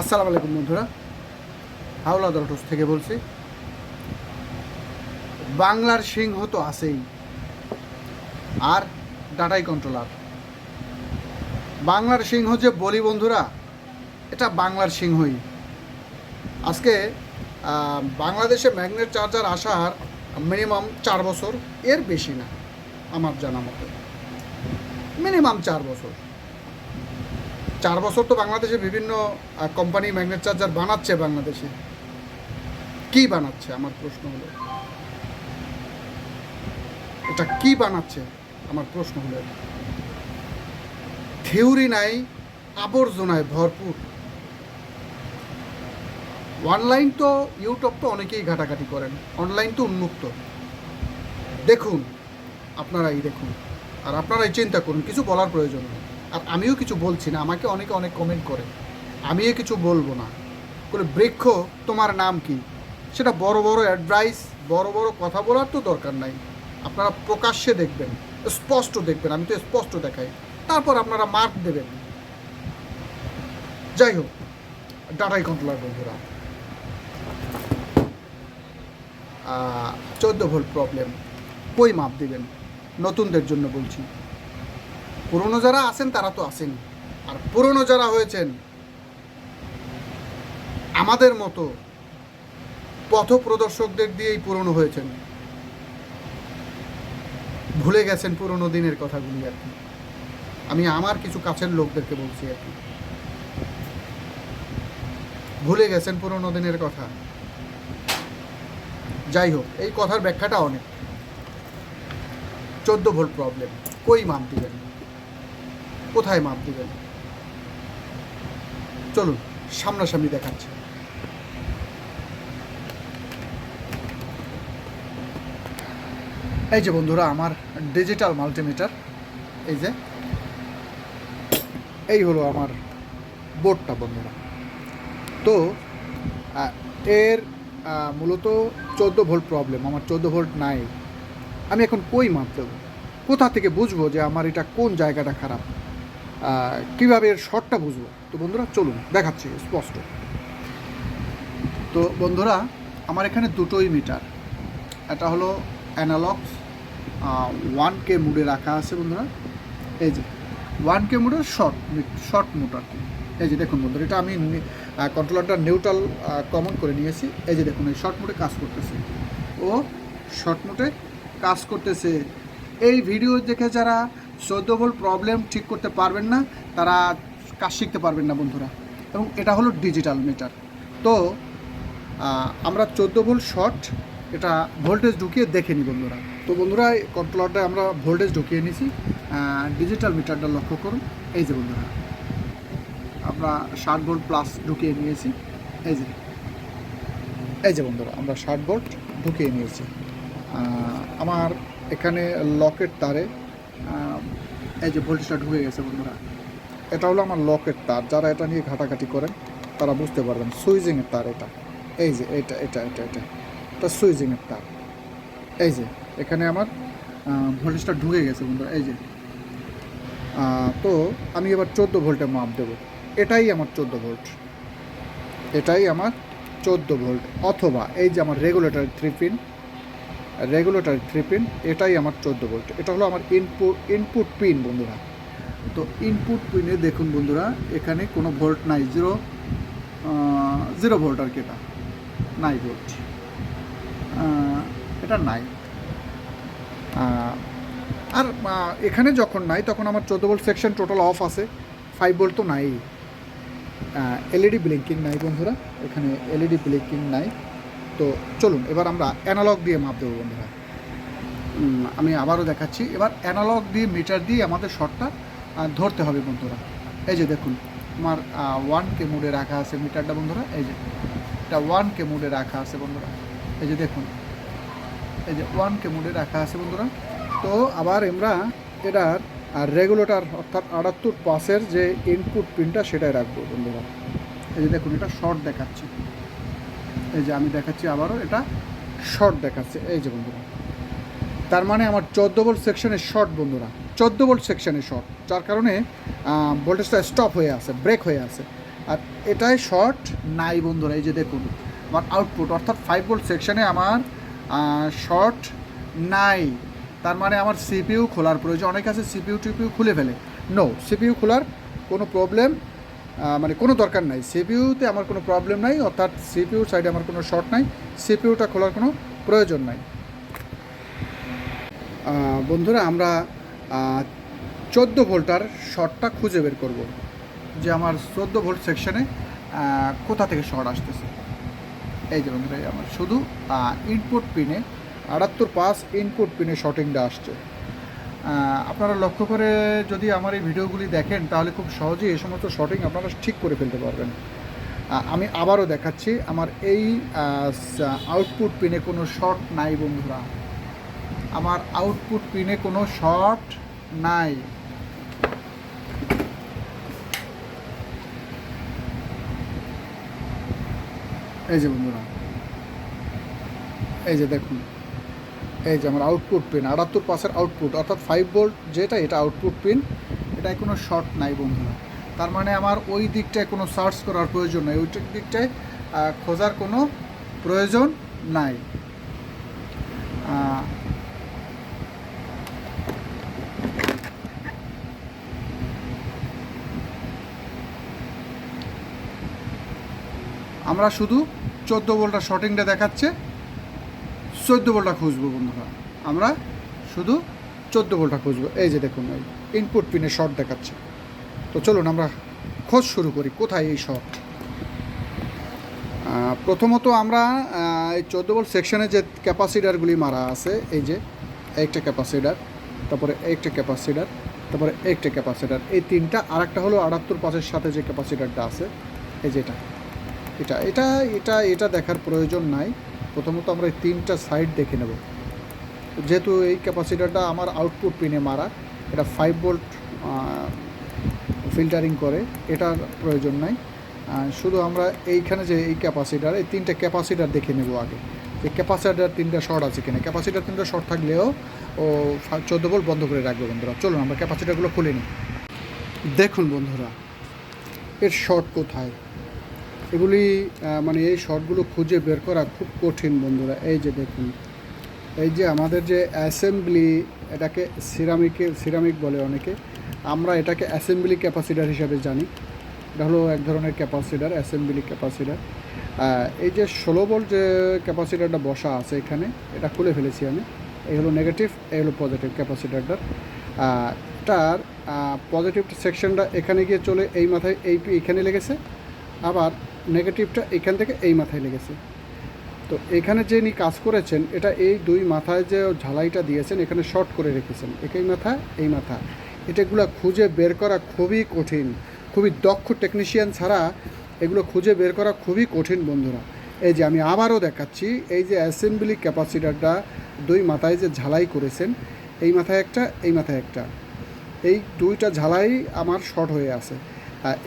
আসসালামু আলাইকুম বন্ধুরা। হাওলা দরটস থেকে বলছি। বাংলার সিংহ তো আছেই। আর ডাটাই কন্ট্রোলার। বাংলার সিংহ যে বলি বন্ধুরা, এটা বাংলার সিংহই। আজকে বাংলাদেশে ম্যাগনেট চার্জার আসার মিনিমাম চার বছর, এর বেশি না, আমার জানা মতে। মিনিমাম চার বছর। চার বছর তো বাংলাদেশে বিভিন্ন কোম্পানি ম্যাগনেট চার্জার বানাচ্ছে বাংলাদেশে। কি বানাচ্ছে, আমার প্রশ্ন হলো? এটা কি বানাচ্ছে, আমার প্রশ্ন হলো থিওরি নাই, আবর্জনায় ভরপুর। অনলাইন তো ইউটিউব তো অনেকেই ঘাটাঘাটি করেন অনলাইন তো উন্মুক্ত। দেখুন, আপনারাই দেখুন, আর আপনারাই চিন্তা করুন, কিছু বলার প্রয়োজন নেই। আমিও কিছু বলছি না, আমাকে অনেকে অনেক কমেন্ট করে। আমিও কিছু বলব না। বলে, বৃক্ষ, তোমার নাম কি? সেটা বড় বড় অ্যাডভাইস বড় বড় কথা বলার তো দরকার নাই। আপনারা প্রকাশ্যে দেখবেন, স্পষ্ট দেখবেন, আমি তো স্পষ্ট দেখাই। তারপর আপনারা মার্ক দেবেন। যাই হোক ডাটাই কন্ট্রোলার বন্ধুরা। চোদ্দ ভোল্ট প্রবলেম কই মাপ দেবেন? নতুনদের জন্য বলছি। পুরনো যারা আছেন, তারা তো আছেন। আর পুরনো যারা হয়েছেন, আমাদের মতো পথ প্রদর্শকদের দিয়েই পুরনো হয়েছেন। ভুলে গেছেন পুরনো দিনের কথাগুলি আর কি। আমি আমার কিছু কাছের লোকদেরকে বলছি আর কি। ভুলে গেছেন পুরনো দিনের কথা। যাই হোক, এই কথার ব্যাখ্যাটা অনেক। চোদ্দ ভোল্ট প্রবলেম কই মাপ দিবেন? কোথায় মাপ দেবেন? চলুন, সামনাসামনি দেখাচ্ছি। এই যে বন্ধুরা, আমার ডিজিটাল মাল্টিমিটার এই যে, এই হলো আমার বোর্ডটা বন্ধুরা। তো এর মূলত চোদ্দ ভোল্ট প্রবলেম আমার চোদ্দ ভোল্ট নাই। আমি এখন কই মাপ দেবো? কোথা থেকে বুঝব যে আমার এটা কোন জায়গাটা খারাপ? কীভাবে এর শর্টটা বুঝব? তো বন্ধুরা, চলুন, দেখাচ্ছি, স্পষ্ট। তো বন্ধুরা, আমার এখানে দুটোই মিটার। এটা হলো অ্যানালগ ওয়ান কে মুডে রাখা আছে বন্ধুরা। এই যে ওয়ান কে মুডের শর্ট শর্ট মোড এই যে দেখুন বন্ধুরা, এটা আমি কন্ট্রোলারটা নিউট্রাল কমন করে নিয়েছি। এই যে দেখুন, এই শর্ট মোডে কাজ করতেছে। ও শর্ট মোডে কাজ করতেছে। এই ভিডিও দেখে যারা চোদ্দ ভোল্ট প্রবলেম ঠিক করতে পারবেন না, তারা কাজ শিখতে পারবেন না বন্ধুরা। এবং এটা হলো ডিজিটাল মিটার তো আমরা চোদ্দ ভোল্ট শর্ট এটা ভোল্টেজ ঢুকিয়ে দেখে নিই বন্ধুরা। তো বন্ধুরা কন্ট্রোলারটা আমরা ভোল্টেজ ঢুকিয়ে নিছি। ডিজিটাল মিটারটা লক্ষ্য করুন। এই যে বন্ধুরা। আমরা ষাট ভোল্ট প্লাস ঢুকিয়ে নিয়েছি। এই যে। এই যে বন্ধুরা, আমরা ষাট ভোল্ট ঢুকিয়ে নিয়েছি। আমার এখানে লকের তারে এই যে ভোল্টেজটা ঢুকে গেছে বন্ধুরা, এটা হলো আমার লকের তার। যারা এটা নিয়ে ঘাটাঘাটি করেন, তারা বুঝতে পারবেন, সুইজিংয়ের তার এটা। এই যে এটা এটা এটা এটা এটা সুইজিংয়ের তার। এই যে, এখানে আমার ভোল্টেজটা ঢুকে গেছে বন্ধুরা, এই যে। তো আমি এবার চোদ্দ ভোল্টে মাপ দেবো। এটাই আমার চোদ্দ ভোল্ট। এটাই আমার চোদ্দ ভোল্ট। অথবা এই যে আমার regulator three pin regulator three pin এটাই আমার চোদ্দ ভোল্ট এটা হলো আমার ইনপুট ইনপুট পিন বন্ধুরা। তো ইনপুট পিনে দেখুন বন্ধুরা, এখানে কোনো ভোল্ট নাই জিরো জিরো ভোল্ট আর কি এটা। নাই ভোল্ট এটা নাই। আর এখানে যখন নাই, তখন আমার চোদ্দ ভোল্ট সেকশন টোটাল অফ আছে। ফাইভ ভোল্ট তো নাই। এলইডি ব্লিঙ্কিং নাই বন্ধুরা। এখানে এলইডি ব্লিঙ্কিং নাই। তো চলুন, এবার আমরা অ্যানালগ দিয়ে মাপ দেবো বন্ধুরা। আমি আবারও দেখাচ্ছি, এবার অ্যানালগ দিয়ে মিটার দিয়ে আমাদের শর্টটা ধরতে হবে বন্ধুরা। এই যে দেখুন, আমার ওয়ান কে মুডে রাখা আছে মিটারটা বন্ধুরা, এই যে। এটা ওয়ান কে মুডে রাখা আছে বন্ধুরা। এই যে দেখুন, এই যে ওয়ান কে মুডে রাখা আছে বন্ধুরা। তো আবার আমরা এটার আর রেগুলেটর অর্থাৎ আটাত্তর পাসের যে ইনপুট পিনটা সেটাই রাখব বন্ধুরা। এই যে দেখুন, এটা শর্ট দেখাচ্ছে। এই যে আমি দেখাচ্ছি আবারও, এটা শর্ট দেখাচ্ছে। এই যে বন্ধুরা, তার মানে আমার চোদ্দ ভোল্ট সেকশনে শর্ট বন্ধুরা, চোদ্দ ভোল্ট সেকশনে শর্ট যার কারণে ভোল্টেজটা স্টপ হয়ে আছে ব্রেক হয়ে আছে। আর এটাই শর্ট নাই বন্ধুরা, এই যে দেখুন, আমার আউটপুট অর্থাৎ ফাইভ ভোল্ট সেকশনে আমার শর্ট নাই। তার মানে আমার সিপিইউ খোলার প্রয়োজন, অনেক আছে সিপিইউ টিপিউ খুলে ফেলে। নো সিপিইউ খোলার কোনো প্রবলেম মানে কোনো দরকার নাই। সিপিইউতে আমার কোনো প্রবলেম নাই, অর্থাৎ সিপিইউর সাইডে আমার কোনো শর্ট নাই সিপিইউটা খোলার কোনো প্রয়োজন নাই। বন্ধুরা, আমরা চোদ্দ ভোল্টার শর্টটা খুঁজে বের করব, যে আমার চোদ্দ ভোল্ট সেকশনে কোথা থেকে শর্ট আসতেছে। এই যে বন্ধুরা আমার শুধু ইনপুট পিনে আটাত্তর পাঁচ ইনপুট পিনে শর্টিংটা আসছে। আপনারা লক্ষ্য করে যদি আমার এই ভিডিওগুলি দেখেন, তাহলে খুব সহজেই এই সমস্ত শটিং আপনারা ঠিক করে ফেলতে পারবেন। আমি আবারও দেখাচ্ছি, আমার এই আউটপুট পিনে কোনো শর্ট নাই, বন্ধুরা। আমার আউটপুট পিনে কোনো শর্ট নাই। এই যে বন্ধুরা, এই যে দেখুন। এই যে আমার আউটপুট পিন আটাত্তর পাশের আউটপুট অর্থাৎ ফাইভ ভোল্ট যেটা, এটা আউটপুট পিন এটায় কোনো শর্ট নাই বন্ধুরা। তার মানে আমার ওই দিকটায় কোনো সার্চ করার প্রয়োজন নাই ওই দিকটায় খোঁজার কোনো প্রয়োজন নাই। আমরা শুধু চোদ্দ ভোল্টটা শর্টিংটা দেখাচ্ছে। চোদ্দ ভোল্টটা খুঁজবো বন্ধুরা। আমরা শুধু চোদ্দ ভোল্টটা খুঁজবো। এই যে দেখুন, এই ইনপুট পিনে শর্ট দেখাচ্ছে। তো চলুন আমরা খোঁজ শুরু করি, কোথায় এই শর্ট প্রথমত আমরা এই চোদ্দ ভোল্ট সেকশনে যে ক্যাপাসিটারগুলি মারা আছে, এই যে একটা ক্যাপাসিটার তারপরে একটা ক্যাপাসিটার তারপরে একটা ক্যাপাসিটার এই তিনটা আর একটা হলো আটাত্তর পাঁচের সাথে যে ক্যাপাসিটারটা আছে, এই যেটা এটা এটা এটা এটা দেখার প্রয়োজন নাই। প্রথমত আমরা এই তিনটা সাইড দেখে নেব। যেহেতু এই ক্যাপাসিটারটা আমার আউটপুট পিনে মারা, এটা ফাইভ ভোল্ট ফিল্টারিং করে, এটার প্রয়োজন নাই। শুধু আমরা এইখানে যে এই ক্যাপাসিটার এই তিনটে ক্যাপাসিটার দেখে নেব আগে। যে ক্যাপাসিটার তিনটা শর্ট আছে কিনা। ক্যাপাসিটার তিনটা শর্ট থাকলেও ও চোদ্দ ভোল্ট বন্ধ করে রাখবে বন্ধুরা। চলুন আমরা ক্যাপাসিটারগুলো খুলে নিই। দেখুন বন্ধুরা, এর শর্ট কোথায়? এগুলি মানে এই শর্টগুলো খুঁজে বের করা খুব কঠিন বন্ধুরা। এই যে দেখুন, এই যে আমাদের যে অ্যাসেম্বলি, এটাকে সিরামিকে, সিরামিক বলে অনেকে, আমরা এটাকে অ্যাসেম্বলি ক্যাপাসিটার হিসাবে জানি। এটা হলো এক ধরনের ক্যাপাসিটার, অ্যাসেম্বলি ক্যাপাসিটার। এই যে ষোলো ভোল্ট যে ক্যাপাসিটারটা বসা আছে এখানে, এটা খুলে ফেলেছি আমি। এই হলো নেগেটিভ এই হলো পজিটিভ ক্যাপাসিটারটার। তার পজিটিভ সেকশনটা এখানে গিয়ে চলে, এই মাথায়, এই, এখানে লেগেছে। আবার নেগেটিভটা এখান থেকে এই মাথায় লেগেছে। তো এখানে যে ইনি কাজ করেছেন, এটা এই দুই মাথায় যে ঝালাইটা দিয়েছেন, এখানে শর্ট করে রেখেছেন। একই মাথা, এই মাথা। এটাগুলো খুঁজে বের করা খুবই কঠিন। খুবই দক্ষ টেকনিশিয়ান ছাড়া এগুলো খুঁজে বের করা খুবই কঠিন বন্ধুরা। এই যে আমি আবারও দেখাচ্ছি, এই যে অ্যাসেম্বলি ক্যাপাসিটারটা দুই মাথায় যে ঝালাই করেছেন, এই মাথায় একটা, এই মাথায় একটা। এই দুইটা ঝালাই আমার শর্ট হয়ে আছে।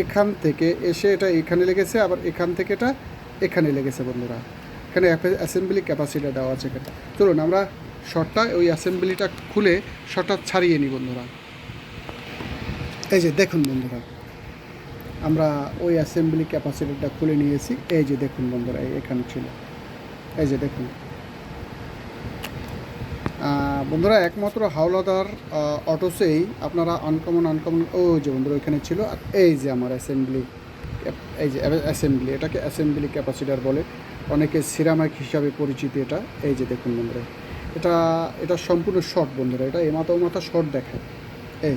এখান থেকে এসে এটা এখানে লেগেছে, আবার এখান থেকে এটা এখানে লেগেছে বন্ধুরা। এখানে অ্যাসেম্বলি ক্যাপাসিটি দেওয়া আছে এখানে। চলুন, আমরা শটটা, ওই অ্যাসেম্বলিটা খুলে শটটা ছাড়িয়ে নিই বন্ধুরা। এই যে দেখুন বন্ধুরা, আমরা ওই অ্যাসেম্বলি ক্যাপাসিটিটা খুলে নিয়েছি। এই যে দেখুন বন্ধুরা এখানে ছিল। এই যে দেখুন। বন্ধুরা, একমাত্র হাওলাদার অটোসেই আপনারা আনকমন আনকমন ও যে বন্ধুরা ওইখানে ছিল, আর এই যে আমার অ্যাসেম্বলি এই যে অ্যাসেম্বলি এটাকে অ্যাসেম্বলি ক্যাপাসিটার বলে। অনেকে সিরামাইক হিসাবে পরিচিত এটা। এই যে দেখুন বন্ধুরা, এটা এটা সম্পূর্ণ শর্ট বন্ধুরা, এটা এ মাথা ও মাথা শর্ট দেখায়। এই,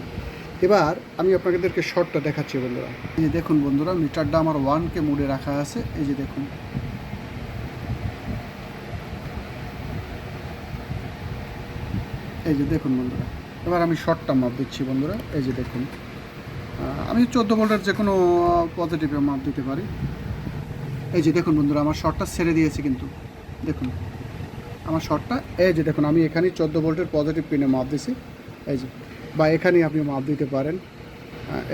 এবার আমি আপনাদেরকে শর্টটা দেখাচ্ছি বন্ধুরা। এই যে দেখুন বন্ধুরা মিটারটা আমার ওয়ানকে মুডে রাখা আছে। এই যে দেখুন এই যে দেখুন বন্ধুরা, এবার আমি শর্টটা মাপ দিচ্ছি বন্ধুরা, এই যে দেখুন। আমি চোদ্দ ভোল্টের যে কোনো পজিটিভে মাপ দিতে পারি। এই যে দেখুন বন্ধুরা, আমার শর্টটা ছেড়ে দিয়েছি কিন্তু। দেখুন, আমার শর্টটা এই যে দেখুন, আমি এখানেই চোদ্দ ভোল্টের পজিটিভ পিনে মাপ দিছি। এই যে, বা এখানেই আপনি মাপ দিতে পারেন।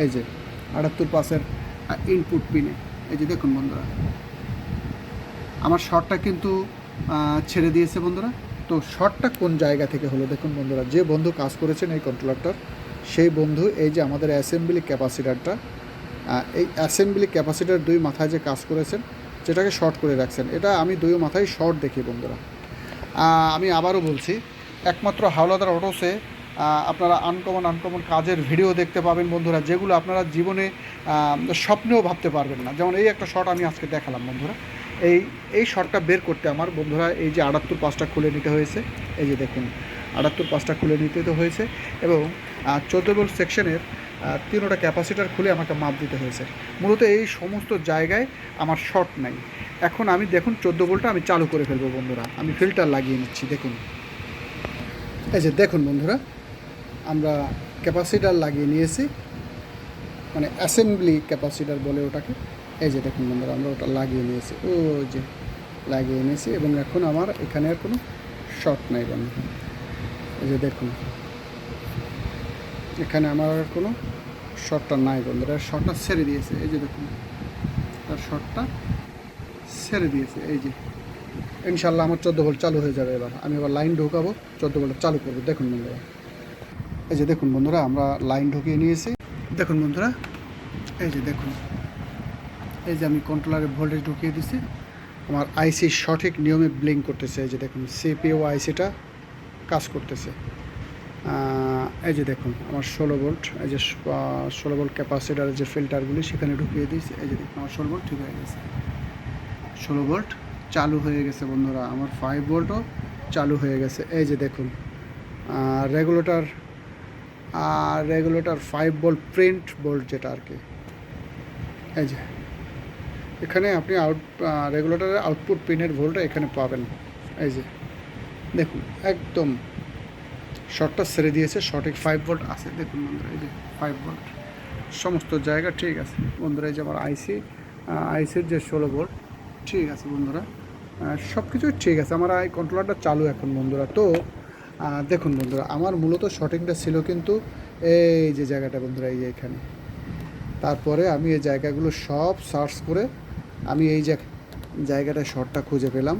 এই যে, আটাত্তর পাসের ইনপুট পিনে এই যে দেখুন বন্ধুরা, আমার শর্টটা কিন্তু ছেড়ে দিয়েছে বন্ধুরা। তো শর্টটা কোন জায়গা থেকে হলো? দেখুন বন্ধুরা, যে বন্ধু কাজ করেছেন এই কন্ট্রোলারটার সেই বন্ধু এই যে আমাদের অ্যাসেম্বলি ক্যাপাসিটারটা এই অ্যাসেম্বলি ক্যাপাসিটার দুই মাথায় যে কাজ করেছেন, যেটাকে শর্ট করে রাখছেন, এটা আমি দুই মাথায় শর্ট দেখি বন্ধুরা। আমি আবারও বলছি, একমাত্র হাওলাদার অটোসে আপনারা আনকমন আনকমন কাজের ভিডিও দেখতে পাবেন বন্ধুরা, যেগুলো আপনারা জীবনে স্বপ্নেও ভাবতে পারবেন না। যেমন এই একটা শর্ট আমি আজকে দেখালাম বন্ধুরা। এই এই শর্টটা বের করতে আমার বন্ধুরা এই যে আটাত্তর পাঁচটা খুলে নিতে হয়েছে, এই যে দেখুন, আটাত্তর পাঁচটা খুলে নিতে তো হয়েছে এবং চোদ্দ বোল্ট সেকশনের তিনোটা ক্যাপাসিটার খুলে আমাকে মাপ দিতে হয়েছে। মূলত এই সমস্ত জায়গায় আমার শর্ট নাই। এখন আমি দেখুন চোদ্দ বোল্টটা আমি চালু করে ফেলব বন্ধুরা, আমি ফিল্টার লাগিয়ে নিচ্ছি, দেখুন। এই যে দেখুন বন্ধুরা, আমরা ক্যাপাসিটার লাগিয়ে নিয়েছি মানে অ্যাসেম্বলি ক্যাপাসিটার বলে ওটাকে। এই যে দেখুন বন্ধুরা, আমরা ওটা লাগিয়ে নিয়েছি। ও যে লাগিয়ে নিয়েছি এবং এখন আমার এখানে আর কোনো শর্ট নাই বন্ধুরা এই যে দেখুন, এখানে আমার আর কোনো শর্টটা নাই বন্ধুরা। শর্টটা ছেড়ে দিয়েছে। এই যে দেখুন, তার শর্টটা ছেড়ে দিয়েছে। এই যে ইনশাল্লাহ আমার চোদ্দ ভোল্ট চালু হয়ে যাবে এবার। আমি এবার লাইন ঢোকাবো, চোদ্দ ভোল্ট চালু করব। দেখুন বন্ধুরা। এই যে দেখুন বন্ধুরা, আমরা লাইন ঢুকিয়ে নিয়েছি। দেখুন বন্ধুরা, এই যে দেখুন এই যে আমি কন্ট্রোলারে ভোল্টেজ ঢুকিয়ে দিছি, আমার আইসি সঠিক নিয়মে ব্লিঙ্ক করতেছে, এই যে দেখুন সিপিও আইসিটা কাজ করতেছে। এই যে দেখুন, আমার ষোলো ভোল্ট এই যে ষোলো ভোল্ট ক্যাপাসিটার যে ফিল্টারগুলি সেখানে ঢুকিয়ে দিয়েছি। এই যে দেখুন, আমার ষোলো ভোল্ট ঠিক হয়ে গেছে। ষোলো ভোল্ট চালু হয়ে গেছে, বন্ধুরা। আমার ফাইভ ভোল্টও চালু হয়ে গেছে। এই যে দেখুন regulator regulator five volt print volt যেটা আর কি। এই যে এখানে আপনি আউট রেগুলেটরের আউটপুট পিনের ভোল্টটা এখানে পাবেন। এই যে, দেখুন, একদম শর্টটা ছেড়ে দিয়েছে সঠিক ফাইভ ভোল্ট আছে। দেখুন বন্ধুরা, এই যে ফাইভ ভোল্ট সমস্ত জায়গা ঠিক আছে। বন্ধুরা, এই যে আমার আইসি আইসির যে ষোলো ভোল্ট ঠিক আছে বন্ধুরা। সব কিছুই ঠিক আছে। আমার এই কন্ট্রোলারটা চালু এখন বন্ধুরা। তো দেখুন বন্ধুরা, আমার মূলত শর্টিংটা ছিল কিন্তু এই যে জায়গাটা বন্ধুরা, এই যে এখানে। তারপরে আমি এই জায়গাগুলো সব সার্চ করে আমি এই যে জায়গাটা শর্টটা খুঁজে পেলাম।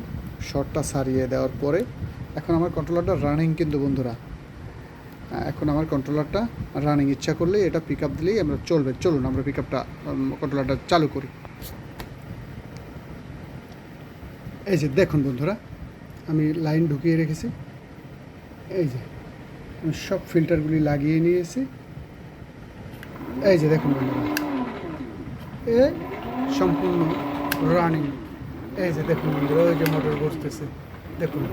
শর্টটা সারিয়ে দেওয়ার পরে এখন আমার কন্ট্রোলারটা রানিং কিন্তু বন্ধুরা। এখন আমার কন্ট্রোলারটা রানিং ইচ্ছা করলে এটা পিক আপ দিলেই আমরা চলবে। চলুন, আমরা পিক আপটা কন্ট্রোলারটা চালু করি। এই যে দেখুন বন্ধুরা, আমি লাইন ঢুকিয়ে রেখেছি। এই যে, আমি সব ফিল্টারগুলি লাগিয়ে নিয়েছি। এই যে দেখুন বন্ধুরা, এ সম্পূর্ণ রানিং এই যে দেখুন বন্ধুরা, ওই যে মোটর বসতেছে দেখুন।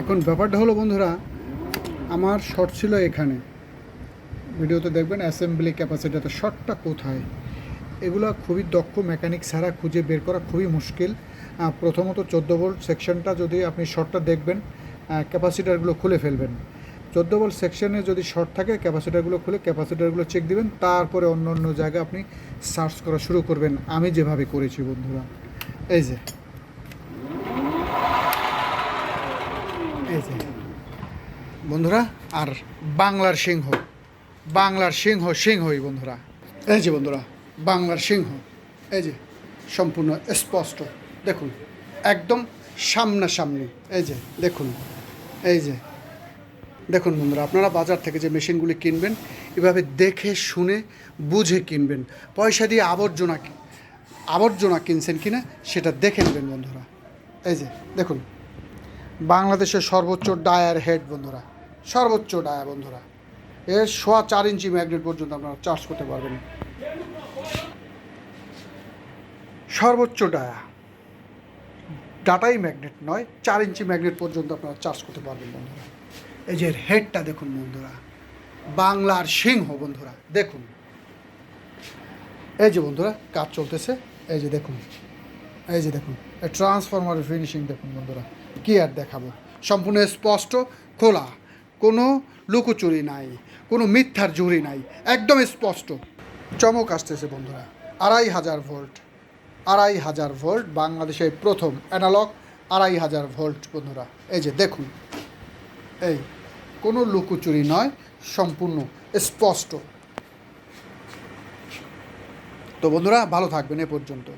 এখন ব্যাপারটা হলো বন্ধুরা, আমার শর্ট ছিল এখানে। ভিডিওতে দেখবেন অ্যাসেম্বলি ক্যাপাসিটিতে শর্টটা কোথায়? এগুলো খুবই দক্ষ মেকানিক ছাড়া খুঁজে বের করা খুবই মুশকিল। প্রথমত চোদ্দ ভোল্ট সেকশনটা যদি আপনি শর্টটা দেখবেন ক্যাপাসিটারগুলো খুলে ফেলবেন। চোদ্দ বল সেকশনে যদি শর্ট থাকে, ক্যাপাসিটারগুলো খুলে ক্যাপাসিটারগুলো চেক দিবেন, তারপরে অন্য অন্য জায়গায় আপনি সার্চ করা শুরু করবেন। আমি যেভাবে করেছি বন্ধুরা, এই যে এই যে। বন্ধুরা, আর বাংলার সিংহ বাংলার সিংহ, সিংহই বন্ধুরা। এই যে বন্ধুরা, বাংলার সিংহ, এই যে, সম্পূর্ণ স্পষ্ট। দেখুন, একদম সামনাসামনি, এই যে, দেখুন, এই যে। দেখুন বন্ধুরা, আপনারা বাজার থেকে যে মেশিনগুলি কিনবেন, এভাবে দেখে শুনে বুঝে কিনবেন। পয়সা দিয়ে আবর্জনা আবর্জনা কিনছেন কিনা, সেটা দেখে নেবেন বন্ধুরা। এই যে, দেখুন। বাংলাদেশের সর্বোচ্চ ডায়ার হেড বন্ধুরা, সর্বোচ্চ ডায়া বন্ধুরা। এর সোয়া চার ইঞ্চি ম্যাগনেট পর্যন্ত আপনারা চার্জ করতে পারবেন। সর্বোচ্চ ডায়া ডাটাই ম্যাগনেট নয়, চার ইঞ্চি ম্যাগনেট পর্যন্ত আপনারা চার্জ করতে পারবেন বন্ধুরা। এই যে হেডটা দেখুন বন্ধুরা, বাংলার সিংহ বন্ধুরা, দেখুন। এই যে বন্ধুরা, কাজ চলতেছে। এই যে দেখুন, এই যে দেখুন, এই ট্রান্সফরমারের ফিনিশিং দেখুন বন্ধুরা, কি আর দেখাবো। সম্পূর্ণ স্পষ্ট, খোলা, কোনো লুকোচুরি নাই, কোনো মিথ্যার জুরি নাই, একদম স্পষ্ট। চমক আসতেছে বন্ধুরা, আড়াই হাজার ভোল্ট, আড়াই হাজার ভোল্ট, বাংলাদেশের প্রথম অ্যানালগ আড়াই হাজার ভোল্ট বন্ধুরা। এই যে দেখুন, এই কোনো লুকোচুরি নয় সম্পূর্ণ স্পষ্ট। তো বন্ধুরা ভালো থাকবেন এ পর্যন্ত।